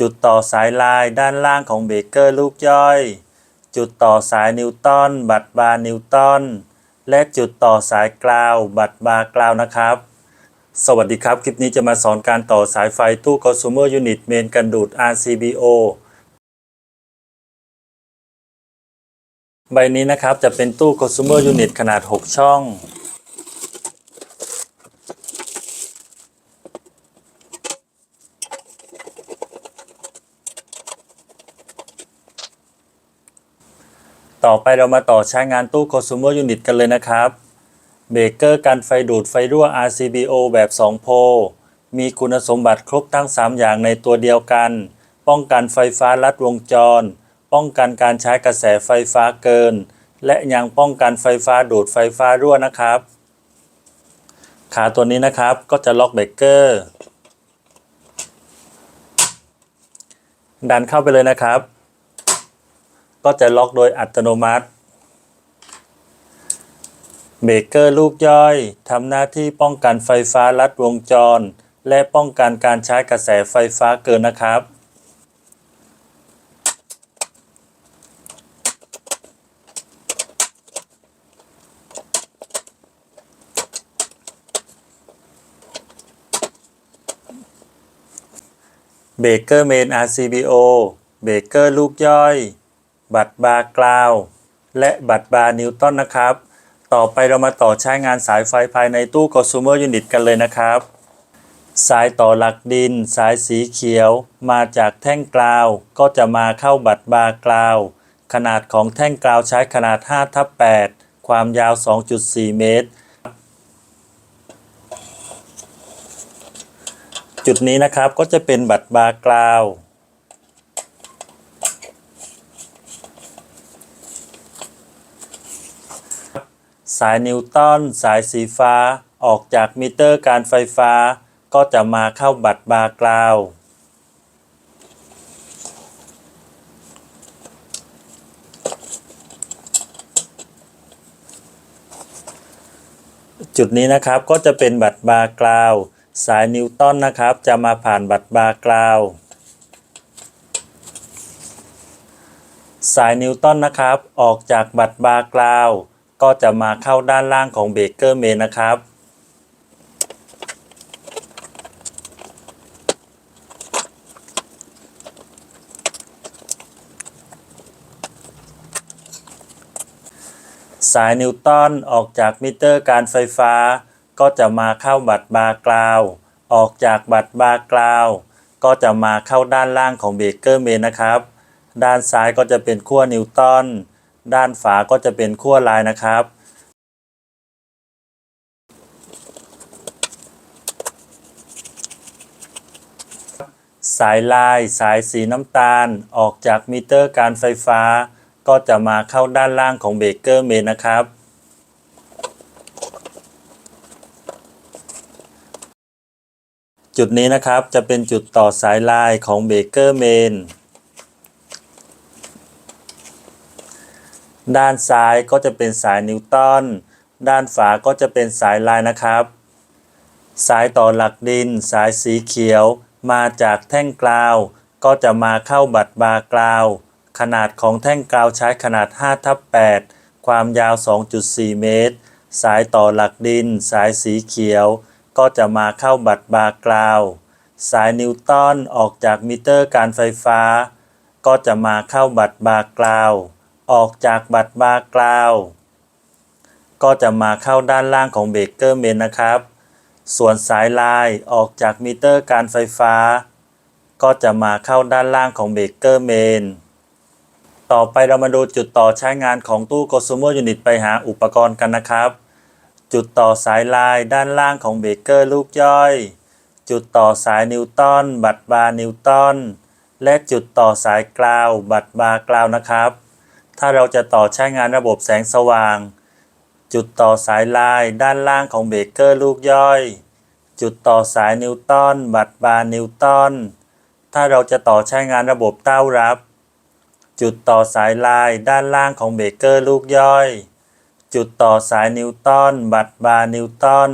จุดต่อสายลายด้านล่างของเบเกอร์ลูกย่อย จุดต่อสายนิวตันบัตบาร์นิวตันและจุดต่อสายกราว บัตบาร์กราวนะครับ สวัสดีครับ คลิปนี้จะมาสอนการต่อสายไฟตู้ consumer unit เมนกันดูด RCBO ใบนี้นะครับจะเป็นตู้ consumer unit ขนาด 6 ช่อง ต่อไปเรามาต่อใช้งานตู้ consumer unit กันเลยนะครับเบรกเกอร์กันไฟดูดไฟรั่ว RCBO แบบ 2 โพลมีคุณสมบัติครบทั้ง 3 อย่างในตัวเดียวกัน ป้องกันไฟฟ้าลัดวงจร ป้องกันการใช้กระแสไฟฟ้าเกิน และยังป้องกันไฟฟ้าดูดไฟฟ้ารั่วนะครับ ขาตัวนี้นะครับก็จะล็อกเบรกเกอร์ดันเข้าไปเลยนะครับ ก็จะล็อกโดยอัตโนมัติเบรกเกอร์ลูกย่อยทำหน้าที่ป้องกันไฟฟ้าลัดวงจร และป้องกันการใช้กระแสไฟฟ้าเกินนะครับ เบรกเกอร์เมน RCBO เบรกเกอร์ลูกย่อย บัตรบาร์กราว และบัตรบาร์นิวตันนะครับ ต่อไปเรามาต่อใช้งานสายไฟภายในตู้ consumer unit กันเลยนะครับ สายต่อหลักดิน สายสีเขียว มาจากแท่งกราว ก็จะมาเข้าบัตรบาร์กราว ขนาดของแท่งกราวใช้ขนาด5ทับ8ความยาว 2.4 เมตรจุดนี้นะครับก็จะเป็นบัตรบาร์กราว สายนิวตันสายสีฟ้าออกจากมิเตอร์การไฟฟ้า ก็จะมาเข้าบัตรบาร์กราวจุดนี้นะครับก็จะเป็นบัตรบาร์กราวสายนิวตันนะครับ จะมาผ่านบัตรบาร์กราวสายนิวตันนะครับ ออกจากบัตรบาร์กราว ก็จะมาเข้าด้านล่างของเบเกอร์เมนนะครับ สายนิวตันออกจากมิเตอร์การไฟฟ้า ก็จะมาเข้าบัตรบาร์กราว ออกจากบัตรบาร์กราวก็จะมาเข้าด้านล่างของเบเกอร์เมนนะครับ ด้านซ้ายก็จะเป็นขั้วนิวตัน ด้านฝาก็จะเป็นขั้วลายนะครับ สายลายสายสีน้ำตาลออกจากมิเตอร์การไฟฟ้า ก็จะมาเข้าด้านล่างของเบรกเกอร์เมนนะครับจุดนี้นะครับจะเป็นจุดต่อสายลายของเบรกเกอร์เมน ด้านซ้ายก็จะเป็นสายนิวตัน ด้านฝาก็จะเป็นสายลายนะครับ สายต่อหลักดิน สายสีเขียว มาจากแท่งกราว ก็จะมาเข้าบัตรบาร์กราว ขนาดของแท่งกราวใช้ขนาด5ทับ8ความยาว 2.4 เมตร สายต่อหลักดิน สายสีเขียว ก็จะมาเข้าบัตรบาร์กราว สายนิวตันออกจากมิเตอร์การไฟฟ้า ก็จะมาเข้าบัตรบาร์กราว ออกจากบัตรบาร์กราวก็จะมาเข้าด้านล่างของเบรกเกอร์เมนนะครับ ส่วนสายลายออกจากมิเตอร์การไฟฟ้า ก็จะมาเข้าด้านล่างของเบรกเกอร์เมนต่อไปเรามาดูจุดต่อใช้งานของตู้ consumer unit ไปหาอุปกรณ์กันนะครับ จุดต่อสายลายด้านล่างของเบรกเกอร์ลูกย่อย จุดต่อสายนิวตันบัตรบาร์นิวตันและจุดต่อสายกราว บัตรบาร์กราวนะครับ ถ้าเราจะต่อใช้งานระบบแสงสว่าง จุดต่อสายลายด้านล่างของเบรกเกอร์ลูกย่อย จุดต่อสายนิวตันบัตบาร์นิวตันถ้าเราจะต่อใช้งานระบบเต้ารับ จุดต่อสายลายด้านล่างของเบรกเกอร์ลูกย่อย จุดต่อสายนิวตันบัตบาร์นิวตัน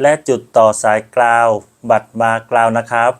และจุดต่อสายกราว บัตบาร์กราวนะครับ